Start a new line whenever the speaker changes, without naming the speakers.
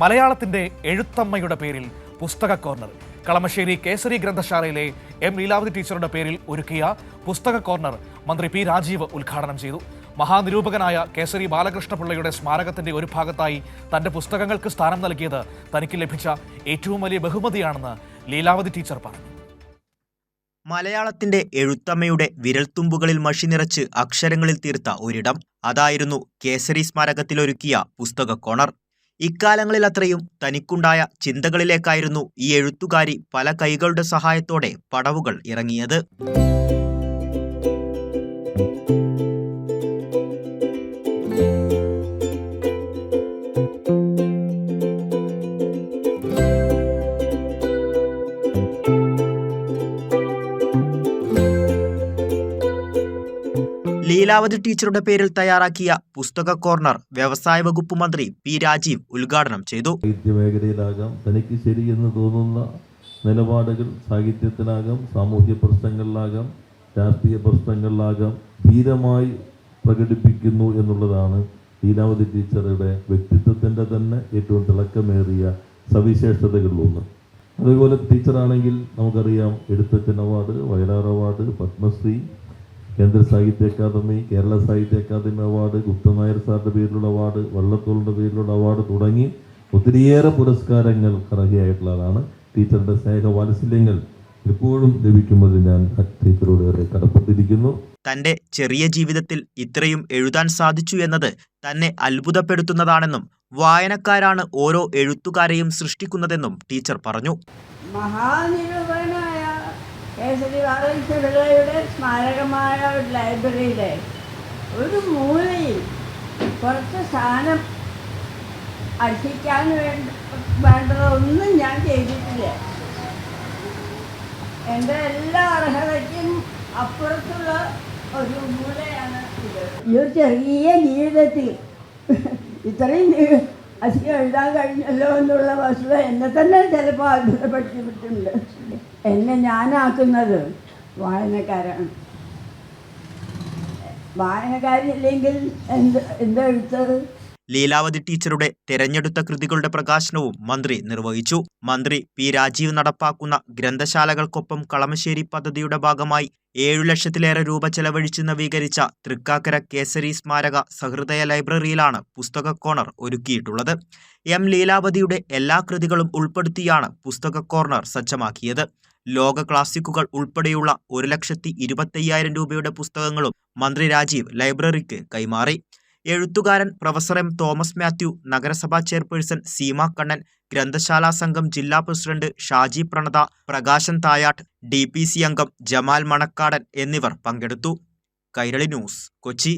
മലയാളത്തിന്റെ എഴുത്തമ്മയുടെ പേരിൽ പുസ്തക കോർണർ. കളമശ്ശേരി കേസരി ഗ്രന്ഥശാലയിലെ എം ലീലാവതി ടീച്ചറുടെ പേരിൽ ഒരുക്കിയ പുസ്തക കോർണർ മന്ത്രി പി രാജീവ് ഉദ്ഘാടനം ചെയ്തു. മഹാനിരൂപകനായ കേസരി ബാലകൃഷ്ണപിള്ളയുടെ സ്മാരകത്തിന്റെ ഒരു ഭാഗത്തായി തന്റെ പുസ്തകങ്ങൾക്ക് സ്ഥാനം നൽകിയത് തനിക്ക് ലഭിച്ച ഏറ്റവും വലിയ ബഹുമതിയാണെന്ന് ലീലാവതി ടീച്ചർ പറഞ്ഞു.
മലയാളത്തിന്റെ എഴുത്തമ്മയുടെ വിരൽത്തുമ്പുകളിൽ മഷി നിറച്ച് അക്ഷരങ്ങളിൽ തീർത്ത ഒരിടം അതായിരുന്നു കേസരി സ്മാരകത്തിലൊരുക്കിയ പുസ്തക കോണർ ഇക്കാലങ്ങളിൽ അത്രയും തനിക്കുണ്ടായ ചിന്തകളിലേക്കായിരുന്നു ഈ എഴുത്തുകാരി പല കൈകളുടെ സഹായത്തോടെ പടവുകൾ ഇറങ്ങിയത്. ലീലാവതി ടീച്ചറുടെ പേരിൽ തയ്യാറാക്കിയ പുസ്തക കോർണർ വ്യവസായ വകുപ്പ് മന്ത്രി പി രാജീവ് ഉദ്ഘാടനം ചെയ്തു.
സാഹിത്യ മേഖലയിലാകാം തനിക്ക് ശരിയെന്ന് തോന്നുന്ന നിലപാടുകൾ സാഹിത്യത്തിലാകാം സാമൂഹ്യ പ്രശ്നങ്ങളിലാകാം രാഷ്ട്രീയ പ്രശ്നങ്ങളിലാകാം ധീരമായി പ്രകടിപ്പിക്കുന്നു എന്നുള്ളതാണ് ലീലാവതി ടീച്ചറുടെ വ്യക്തിത്വത്തിന്റെ തന്നെ ഏറ്റവും തിളക്കമേറിയ സവിശേഷതകളിലൊന്ന്. അതുപോലെ ടീച്ചറാണെങ്കിൽ നമുക്കറിയാം Ezhuthachan award Vayalar award Padmashri Kendra Sahitya academy Kerala സാഹിത്യ അക്കാദമി അവാർഡ് ഗുപ്തനായർ സാറിന്റെ പേരിലുള്ള അവാർഡ് വള്ളത്തോളിന്റെ പേരിലുള്ള അവാർഡ് തുടങ്ങി ഒത്തിരിയേറെ പുരസ്കാരങ്ങൾ കറകിയായിട്ടുള്ളതാണ് ടീച്ചറുടെ സ്നേഹ വാത്സല്യങ്ങൾ എപ്പോഴും ലഭിക്കുമ്പോൾ ഞാൻ ടീച്ചറോട് ഏറെ കടപ്പെട്ടിരിക്കുന്നു.
തന്റെ ചെറിയ ജീവിതത്തിൽ ഇത്രയും എഴുതാൻ സാധിച്ചു എന്നത് തന്നെ അത്ഭുതപ്പെടുത്തുന്നതാണെന്നും വായനക്കാരാണ് ഓരോ എഴുത്തുകാരെയും സൃഷ്ടിക്കുന്നതെന്നും ടീച്ചർ പറഞ്ഞു.
മഹാനിരൂപനായ കേസരി ബാലകൃഷ്ണപിള്ളയുടെ സ്മാരകമായ ഒരു ലൈബ്രറിയിലെ ഒരു മൂലയിൽ കുറച്ച് സ്ഥാനം അർഹിക്കാൻ വേണ്ട വേണ്ടതൊന്നും ഞാൻ ചെയ്തിട്ടില്ല. എന്റെ എല്ലാ അർഹതയ്ക്കും അപ്പുറത്തുള്ള ഒരു മൂലയാണ് ഇത്. ഈ ചെറിയ ജീവിതത്തിൽ ഇത്രയും അധികം എഴുതാൻ കഴിഞ്ഞല്ലോ എന്നുള്ള വസ്തുത എന്നെ തന്നെ ചിലപ്പോൾ അത്ഭുതപ്പെടുത്തിയിട്ടുണ്ട് എന്നെ ഞാനാക്കുന്നത് വായനക്കാരാണ്. വായനക്കാരില്ലെങ്കിൽ എന്ത് എന്താ എഴുത്തത്
ലീലാവതി ടീച്ചറുടെ തെരഞ്ഞെടുത്ത കൃതികളുടെ പ്രകാശനവും മന്ത്രി നിർവഹിച്ചു. മന്ത്രി പി. രാജീവ് നടപ്പാക്കുന്ന ഗ്രന്ഥശാലകൾക്കൊപ്പം കളമശ്ശേരി പദ്ധതിയുടെ ഭാഗമായി ഏഴു ലക്ഷത്തിലേറെ രൂപ ചെലവഴിച്ച് നവീകരിച്ച തൃക്കാക്കര കേസരി സ്മാരക സഹൃദയ ലൈബ്രറിയിലാണ് പുസ്തക കോർണർ ഒരുക്കിയിട്ടുള്ളത്. എം. ലീലാവതിയുടെ എല്ലാ കൃതികളും ഉൾപ്പെടുത്തിയാണ് പുസ്തക കോർണർ സജ്ജമാക്കിയത്. ലോക ക്ലാസിക്കുകൾ ഉൾപ്പെടെയുള്ള ഒരു ലക്ഷത്തി ഇരുപത്തയ്യായിരം രൂപയുടെ പുസ്തകങ്ങളും മന്ത്രി രാജീവ് ലൈബ്രറിക്ക് കൈമാറി. എഴുത്തുകാരൻ പ്രൊഫസർ എം തോമസ് മാത്യു നഗരസഭാ ചെയർപേഴ്സൺ സീമ കണ്ണൻ ഗ്രന്ഥശാലാ സംഘം ജില്ലാ പ്രസിഡന്റ് ഷാജി പ്രണത പ്രകാശൻ തായാട്ട് ഡി അംഗം ജമാൽ മണക്കാടൻ എന്നിവർ പങ്കെടുത്തു. കൈരളി ന്യൂസ് കൊച്ചി.